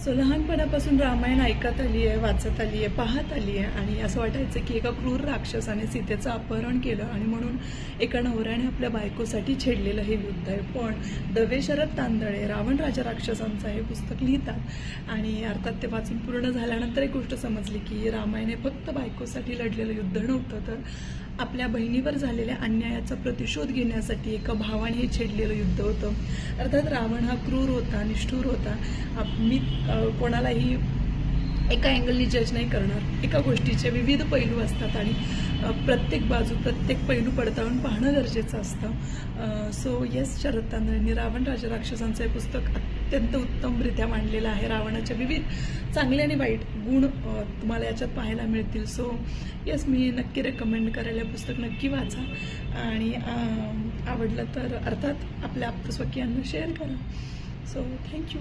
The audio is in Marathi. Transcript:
सो लहानपणापासून रामायण ऐकत आली आहे वाचत आली आहे पाहत आली आहे आणि असं वाटायचं की एका क्रूर राक्षसाने सीतेचं अपहरण केलं आणि म्हणून एका नवऱ्याने आपल्या बायकोसाठी छेडलेलं हे युद्ध आहे. पण दवे शरद तांदळे रावण राजा राक्षसांचं हे पुस्तक लिहितात आणि अर्थात ते वाचून पूर्ण झाल्यानंतर एक गोष्ट समजली की रामायण हे फक्त बायकोसाठी लढलेलं युद्ध नव्हतं तर आपल्या बहिणीवर झालेल्या अन्यायाचा प्रतिशोध घेण्यासाठी एका भावाने हे छेडलेलं युद्ध होतं. अर्थात रावण हा क्रूर होता निष्ठूर होता. आप- मी कोणालाही एका अँगलनी जज नाही करणार. एका गोष्टीचे विविध पैलू असतात आणि प्रत्येक बाजू प्रत्येक पैलू पडताळून पाहणं गरजेचं असतं. सो येस शरद तांदळेंनी रावण राजा राक्षसांचं हे पुस्तक अत्यंत उत्तमरित्या मांडलेलं आहे. रावणाच्या विविध चांगले आणि वाईट गुण तुम्हाला याच्यात पाहायला मिळतील. सो येस मी नक्की रेकमेंड करायला हे पुस्तक. नक्की वाचा. आणि आवडलं तर अर्थात आपल्या आप्तस्वकीयांना शेअर करा. So thank you